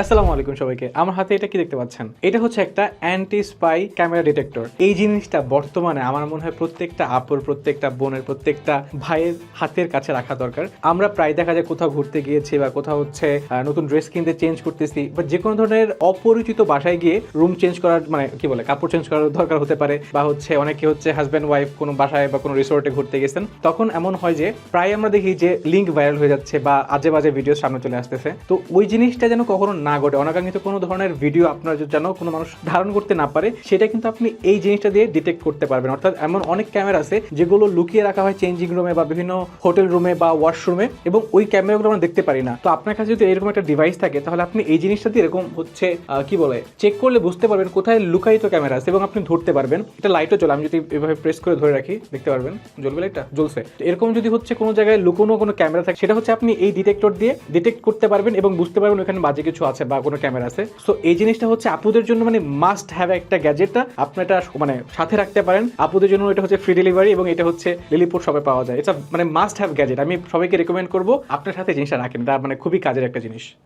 আসসালামু আলাইকুম সবাইকে। আমার হাতে এটা কি দেখতে পাচ্ছেন? এটা হচ্ছে একটা অ্যান্টি স্পাই ক্যামেরা ডিটেক্টর এই জিনিসটা বর্তমানে আমার মনে হয় প্রত্যেকটা আপুর, প্রত্যেকটা বোনের, প্রত্যেকটা ভাইয়ের হাতের কাছে রাখা দরকার। আমরা প্রায় দেখা যায় কোথাও ঘুরতে গিয়েছি বা কোথাও হচ্ছে নতুন ড্রেস কিনতে চেঞ্জ করতেছি বা যে কোনো ধরনের অপরিচিত বাসায় গিয়ে রুম চেঞ্জ করার মানে কি বলে, কাপড় চেঞ্জ করার দরকার হতে পারে, বা হচ্ছে অনেকে হচ্ছে হাজব্যান্ড ওয়াইফ কোনো বাসায় বা কোনো রিসোর্টে ঘুরতে গেছেন, তখন এমন হয় যে প্রায় আমরা দেখি যে লিঙ্ক ভাইরাল হয়ে যাচ্ছে বা আজে বাজে ভিডিও সামনে চলে আসতেছে। তো ওই জিনিসটা যেন কখনো না ঘটে। অনাকাঙ্ক্ষিত কোনো ধরনের ভিডিও আপনার যেন কোনো মানুষ ধারণ করতে না পারে, সেটা কিন্তু আপনি এই জিনিসটা দিয়ে ডিটেক্ট করতে পারবেন। অর্থাৎ এমন অনেক ক্যামেরা আছে যেগুলো লুকিয়ে রাখা হয় চেঞ্জিং রুমে বা বিভিন্ন হোটেল রুমে বা ওয়াশরুমে এবং ওই ক্যামেরাগুলো আমরা দেখতে পারি না। তো আপনার কাছে যদি এরকম একটা ডিভাইস থাকে, তাহলে আপনি এই জিনিসটা দিয়ে এরকম হচ্ছে কি বলে চেক করলে বুঝতে পারবেন কোথায় লুকায়িত ক্যামেরা আছে এবং আপনি ধরতে পারবেন। এটা লাইটও চলে আমি যদি এভাবে প্রেস করে ধরে রাখি, দেখতে পারবেন, জ্বলবে লাইটটা জ্বলছে। এরকম যদি হচ্ছে কোনো জায়গায় লুকোনো কোনো ক্যামেরা থাকে, সেটা হচ্ছে আপনি এই ডিটেক্টর দিয়ে ডিটেক্ট করতে পারবেন এবং বুঝতে পারবেন ওখানে বাজে কিছু আছে বা কোনো ক্যামেরা আছে। সো এই জিনিসটা হচ্ছে আপুদের জন্য মানে মাস্ট হ্যাভ একটা গ্যাজেটটা আপনি এটা মানে সাথে রাখতে পারেন। আপুদের জন্য এটা হচ্ছে ফ্রি ডেলিভারি এবং এটা হচ্ছে লিলিপুর সবে পাওয়া যায়। এটা মানে মাস্ট হ্যাভ গ্যাজেট আমি সবাইকে রেকমেন্ড করব। আপনার সাথে জিনিসটা রাখেন। তা মানে খুবই কাজের একটা জিনিস।